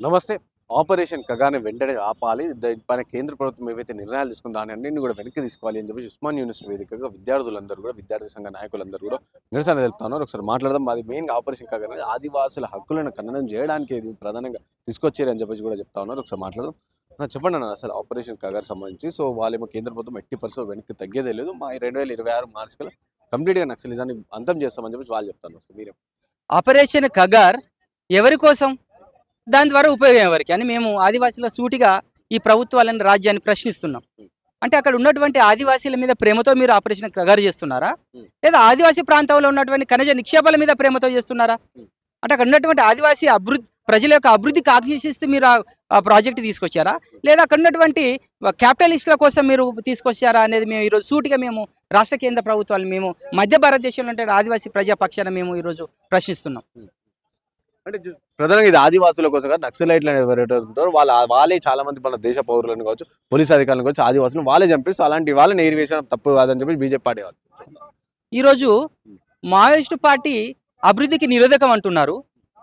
నమస్తే. ఆపరేషన్ కగానే వెంటనే ఆపాలి. దానిపైన కేంద్ర ప్రభుత్వం ఏవైతే నిర్ణయాలు తీసుకుందో దాని అన్నింటిని కూడా వెనక్కి తీసుకోవాలి అని చెప్పి ఉస్మాన్ యూనివర్సిటీ వేదికగా విద్యార్థులందరూ కూడా విద్యార్థి సంఘ నాయకులందరూ కూడా నిరసన తెలుపుతున్నారు. ఒకసారి మాట్లాడదాం. అది మెయిన్గా ఆపరేషన్ కగానే ఆదివాసుల హక్కులను ఖననం చేయడానికి ఇది ప్రధానంగా తీసుకొచ్చారని చెప్పేసి కూడా చెప్తా ఉన్నారు. ఒకసారి మాట్లాడదాం. చెప్పండి అన్న అసలు ఆపరేషన్ కగారు సంబంధించి. సో వాళ్ళేమో కేంద్ర ప్రభుత్వం ఎట్టి పరిస్థితులు వెనక్కి తగ్గేదే లేదు. మా రెండు వేల ఇరవై ఆరు మార్చిలో కంప్లీట్గా నక్సలిజాన్ని అంతం చేస్తామని చెప్పేసి వాళ్ళు చెప్తాను సో మీరే? ఆపరేషన్ కగార్ ఎవరి కోసం? దాని ద్వారా ఉపయోగం ఎవరికి? అని మేము ఆదివాసీల సూటిగా ఈ ప్రభుత్వాలను రాజ్యాన్ని ప్రశ్నిస్తున్నాం. అంటే అక్కడ ఉన్నటువంటి ఆదివాసీల మీద ప్రేమతో మీరు ఆపరేషన్ కగారు చేస్తున్నారా. లేదా ఆదివాసీ ప్రాంతంలో ఉన్నటువంటి ఖనిజ నిక్షేపాల మీద ప్రేమతో చేస్తున్నారా. అంటే అక్కడ ఉన్నటువంటి ఆదివాసీ అభివృద్ధి ప్రజల యొక్క అభివృద్ధికి ఆకర్షిస్తూ మీరు ఆ- ఆ ప్రాజెక్ట్ తీసుకొచ్చారా? లేదా అక్కడ ఉన్నటువంటి క్యాపిటలిస్టుల కోసం మీరు తీసుకొచ్చారా అనేది మేము ఈరోజు సూటిగా మేము రాష్ట్ర కేంద్ర ప్రభుత్వాలు మేము మధ్య భారతదేశంలో ఉంటే ఆదివాసీ ప్రజా పక్షాన మేము ఈరోజు ప్రశ్నిస్తున్నాం. అంటే ప్రధానంగా ఇది ఆదివాసుల కోసం కాదు నక్సలైట్లు అనేది ఎవరైతే ఉంటారో వాళ్ళ వాళ్ళే చాలా మంది మన దేశ పౌరులను కావచ్చు పోలీస్ అధికారులను కావచ్చు ఆదివాసులను వాళ్ళే చంపిస్తూ అలాంటి వాళ్ళని ఏరివేసిన తప్పు కాదని చెప్పి బీజేపీ పార్టీ వాళ్ళు. ఈరోజు మావోయిస్టు పార్టీ అభివృద్ధికి నిరోధకం అంటున్నారు.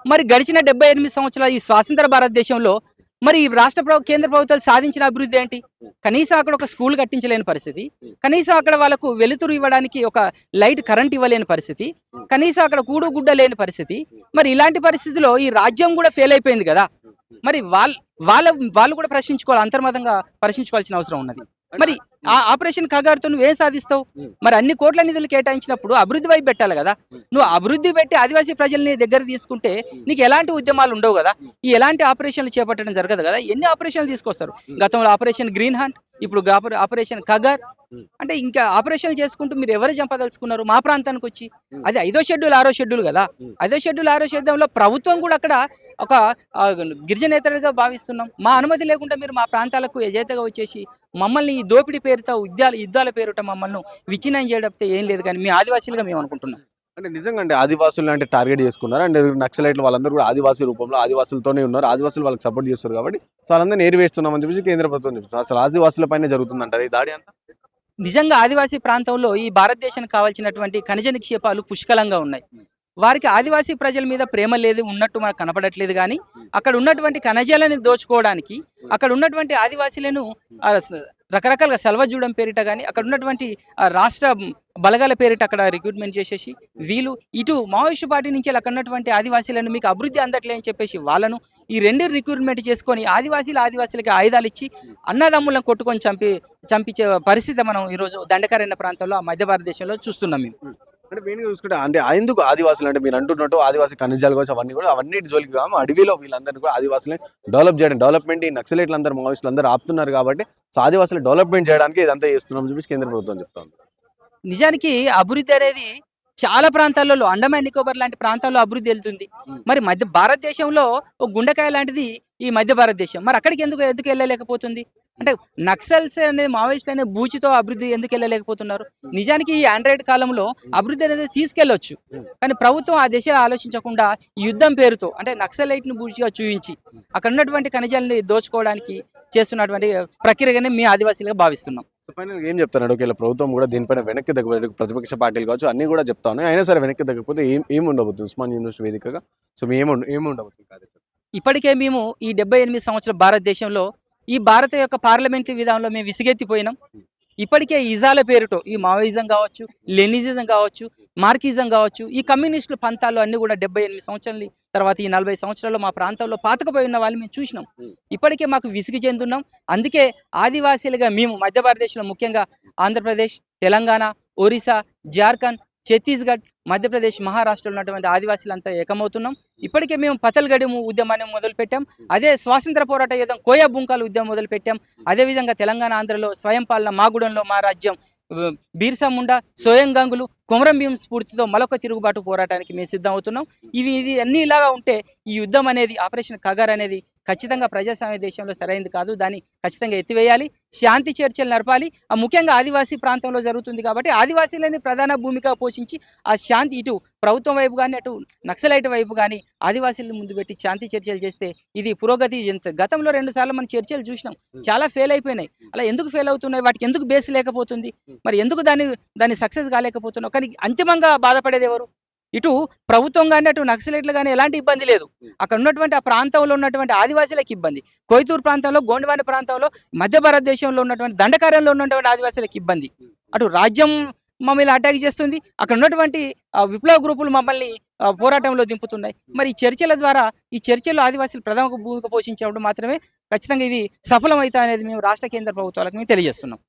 మరి గడిచిన డెబ్బై ఎనిమిది సంవత్సరాల ఈ స్వాతంత్ర భారతదేశంలో మరి ఈ రాష్ట్ర ప్రభు కేంద్ర ప్రభుత్వాలు సాధించిన అభివృద్ధి ఏంటి? కనీసం అక్కడ ఒక స్కూల్ కట్టించలేని పరిస్థితి. కనీసం అక్కడ వాళ్ళకు వెలుతురు ఇవ్వడానికి ఒక లైట్ కరెంట్ ఇవ్వలేని పరిస్థితి. కనీసం అక్కడ కూడు గుడ్డ లేని పరిస్థితి. మరి ఇలాంటి పరిస్థితిలో ఈ రాజ్యం కూడా ఫెయిల్ అయిపోయింది కదా. మరి వాళ్ళ వాళ్ళ వాళ్ళు కూడా ప్రశ్నించుకోవాలి అంతర్మతంగా ప్రశ్నించుకోవాల్సిన అవసరం ఉన్నది. మరి ఆ ఆపరేషన్ కగారుతో నువ్వేం సాధిస్తావు? మరి అన్ని కోట్ల నిధులు కేటాయించినప్పుడు అభివృద్ధి వైపు పెట్టాలి కదా. నువ్వు అభివృద్ధి పెట్టి ఆదివాసీ ప్రజల్ని దగ్గర తీసుకుంటే నీకు ఎలాంటి ఉద్యమాలు ఉండవు కదా. ఈ ఎలాంటి ఆపరేషన్లు చేపట్టడం జరగదు కదా. ఎన్ని ఆపరేషన్లు తీసుకొస్తారు? గతంలో ఆపరేషన్ గ్రీన్ హంట్ ఇప్పుడు ఆపరేషన్ కగర్. అంటే ఇంకా ఆపరేషన్లు చేసుకుంటూ మీరు ఎవరు చంపదలుచుకున్నారు? మా ప్రాంతానికి వచ్చి. అది ఐదో షెడ్యూల్ ఆరో షెడ్యూల్ కదా. ఐదో షెడ్యూల్ ఆరో షెడ్యూల్లో ప్రభుత్వం కూడా అక్కడ ఒక ఆ, గిరిజనేతరుగా భావిస్తున్నాం. మా అనుమతి లేకుండా మీరు మా ప్రాంతాలకు యజేతగా వచ్చేసి మమ్మల్ని ఈ దోపిడీ పేరుతో యుద్ధాల యుద్ధాల పేరుట మమ్మల్ని విచ్ఛిన్నం చేయడం ఏం లేదు కానీ మీ ఆదివాసీలుగా మేము అనుకుంటున్నాం. అంటే నిజంగా అంటే ఆదివాసులు అంటే టార్గెట్ చేసుకున్నారు? అంటే నక్సలైట్లు వాళ్ళందరూ కూడా ఆదివాసీ రూపంలో ఆదివాసులతోనే ఉన్నారు ఆదివాసులు వాళ్ళకి సపోర్ట్ చేస్తారు కాబట్టి సో వాళ్ళందరినీ ఏరివేస్తున్నామని చెప్పేసి కేంద్ర ప్రభుత్వం చెప్తుంది. అసలు ఆదివాసుల పైన జరుగుతుందంటారు ఈ దాడి అంతా? నిజంగా ఆదివాసీ ప్రాంతంలో ఈ భారతదేశానికి కావాల్సినటువంటి ఖనిజ నిక్షేపాలు పుష్కలంగా ఉన్నాయి. వారికి ఆదివాసీ ప్రజల మీద ప్రేమ లేదు ఉన్నట్టు మనకు కనపడట్లేదు కానీ అక్కడ ఉన్నటువంటి ఖనిజాలను దోచుకోవడానికి అక్కడ ఉన్నటువంటి ఆదివాసీలను రకరకాలుగా సెల్వజూడం పేరిట కానీ అక్కడ ఉన్నటువంటి రాష్ట్ర బలగాల పేరిట అక్కడ రిక్రూట్మెంట్ చేసేసి వీళ్ళు ఇటు మావోయిస్టు పార్టీ నుంచి అక్కడ ఉన్నటువంటి ఆదివాసీలను మీకు అభివృద్ధి అందట్లే అని చెప్పేసి వాళ్ళను ఈ రెండు రిక్రూట్మెంట్ చేసుకొని ఆదివాసీలు ఆదివాసీలకి ఆయుధాలు ఇచ్చి అన్నదమ్ములను కొట్టుకొని చంపి చంపించే పరిస్థితి మనం ఈరోజు దండకారణ్య ప్రాంతంలో మధ్య భారతదేశంలో చూస్తున్నాం మేము. అంటే మెయిన్గా చూసుకుంటే అంటే ఎందుకు ఆదివాసులు అంటే మీరు అంటున్నట్టు ఆదివాసీ ఖనిజాలు కావచ్చు అవన్నీ కూడా అవన్నీ జోలికి కాము అడవిలో వీళ్ళందరినీ కూడా ఆదివాసులని డెవలప్ చేయడం డెవలప్మెంట్ ఈ నక్సలైట్లు అందరూ మావోయిస్టులు అందరూ ఆపుతున్నారు కాబట్టి సో ఆదివాసులు డెవలప్మెంట్ చేయడానికి ఇదంతా చేస్తున్నాం చెప్పేసి కేంద్ర ప్రభుత్వం చెప్తా నిజానికి అభివృద్ధి అనేది చాలా ప్రాంతాలలో అండమాన్ నికోబార్ లాంటి ప్రాంతాల్లో అభివృద్ధి వెళ్తుంది. మరి మధ్య భారతదేశంలో ఒక గుండెకాయ లాంటిది ఈ మధ్య భారతదేశం. మరి అక్కడికి ఎందుకు ఎందుకు వెళ్ళలేకపోతుంది? అంటే నక్సల్స్ అనేది మావోయిస్టులు అనే బూచితో అభివృద్ధి ఎందుకు వెళ్ళలేకపోతున్నారు? నిజానికి ఈ ఆండ్రాయిడ్ కాలంలో అభివృద్ధి అనేది తీసుకెళ్ళొచ్చు కానీ ప్రభుత్వం ఆ దిశలో ఆలోచించకుండా యుద్ధం పేరుతో అంటే నక్సలైట్ని బూచిగా చూపించి అక్కడ ఉన్నటువంటి ఖనిజాలని దోచుకోవడానికి చేస్తున్నటువంటి ప్రక్రియగానే మీ ఆదివాసీలుగా భావిస్తున్నాం. ఫైనల్ ఏం చెప్తారు ఒకవేళ ప్రభుత్వం కూడా దీనిపైన వెనక్కి తగ్గ ప్రతిపక్ష పార్టీలు కావచ్చు అన్ని కూడా చెప్తా ఉన్నాయి. అయినా సరే వెనక్కి తగ్గకపోతే ఏం ఏం ఉండబోతుంది? ఉస్మాన్ యూనివర్సిటీ వేదికగా? సో మీ ఏమి ఏమి ఉండబోతుంది? ఇప్పటికే మేము ఈ డెబ్బై ఎనిమిది సంవత్సరాల భారతదేశంలో ఈ భారత యొక్క పార్లమెంటరీ విధానంలో మేము విసిగెత్తిపోయినాం. ఇప్పటికే ఇజాల పేరుతో ఈ మావోయిజం కావచ్చు లెనిజిజం కావచ్చు మార్కిజం కావచ్చు ఈ కమ్యూనిస్టుల పంతాలు అన్ని కూడా డెబ్బై ఎనిమిది సంవత్సరాల తర్వాత ఈ నలభై సంవత్సరాల్లో మా ప్రాంతంలో పాతకపోయి ఉన్న వాళ్ళు మేము చూసినాం. ఇప్పటికే మాకు విసిగి చెందున్నాం. అందుకే ఆదివాసీలుగా మేము మధ్య భారతదేశంలో ముఖ్యంగా ఆంధ్రప్రదేశ్ తెలంగాణ ఒరిస్సా జార్ఖండ్ ఛత్తీస్గఢ్ మధ్యప్రదేశ్ మహారాష్ట్రలో ఉన్నటువంటి ఆదివాసీలంతా ఏకమవుతున్నాం. ఇప్పటికే మేము పతల్గడి ఉద్యమాన్ని మొదలుపెట్టాం. అదే స్వాతంత్ర పోరాట యుద్ధం కోయా బుంకాలు ఉద్యమం మొదలుపెట్టాం. అదేవిధంగా తెలంగాణ ఆంధ్రలో స్వయం పాలన మాగూడెంలో మా రాజ్యం బీర్సా ముండా స్వయం గంగులు కొమరం భీం స్ఫూర్తితో మరొక తిరుగుబాటు పోరాటానికి మేము సిద్ధం అవుతున్నాం ఇవి ఇది అన్నీ ఇలాగా ఉంటే ఈ యుద్ధం అనేది ఆపరేషన్ కగర్ అనేది ఖచ్చితంగా ప్రజాస్వామ్య దేశంలో సరైనది కాదు. దాన్ని ఖచ్చితంగా ఎత్తివేయాలి. శాంతి చర్చలు నడపాలి. ఆ ముఖ్యంగా ఆదివాసీ ప్రాంతంలో జరుగుతుంది కాబట్టి ఆదివాసీలని ప్రధాన భూమిక పోషించి ఆ శాంతి ఇటు ప్రభుత్వం వైపు కానీ అటు నక్సలైట్ వైపు కానీ ఆదివాసీలను ముందు పెట్టి శాంతి చర్చలు చేస్తే ఇది పురోగతి గతంలో రెండు సార్లు మనం చర్చలు చూసినాం. చాలా ఫెయిల్ అయిపోయినాయి. అలా ఎందుకు ఫెయిల్ అవుతున్నాయి? వాటికి ఎందుకు బేస్ లేకపోతుంది? మరి ఎందుకు దాన్ని దాన్ని సక్సెస్ కాలేకపోతున్నావు? కానీ అంతిమంగా బాధపడేది ఎవరు? ఇటు ప్రభుత్వం కానీ అటు నక్సలైట్లు కానీ ఎలాంటి ఇబ్బంది లేదు. అక్కడ ఉన్నటువంటి ఆ ప్రాంతంలో ఉన్నటువంటి ఆదివాసీలకు ఇబ్బంది. కొయ్తూరు ప్రాంతంలో గోండవాని ప్రాంతంలో మధ్య భారతదేశంలో ఉన్నటువంటి దండకార్యంలో ఉన్నటువంటి ఆదివాసీలకు ఇబ్బంది. అటు రాజ్యం మా మీద అటాక్ చేస్తుంది. అక్కడ ఉన్నటువంటి విప్లవ గ్రూపులు మమ్మల్ని పోరాటంలో దింపుతున్నాయి. మరి ఈ చర్చల ద్వారా ఈ చర్చల్లో ఆదివాసీలు ప్రథమ భూమిక పోషించినప్పుడు మాత్రమే ఖచ్చితంగా ఇది సఫలమవుతా అనేది మేము రాష్ట్ర కేంద్ర ప్రభుత్వాలకు మేము తెలియజేస్తున్నాం.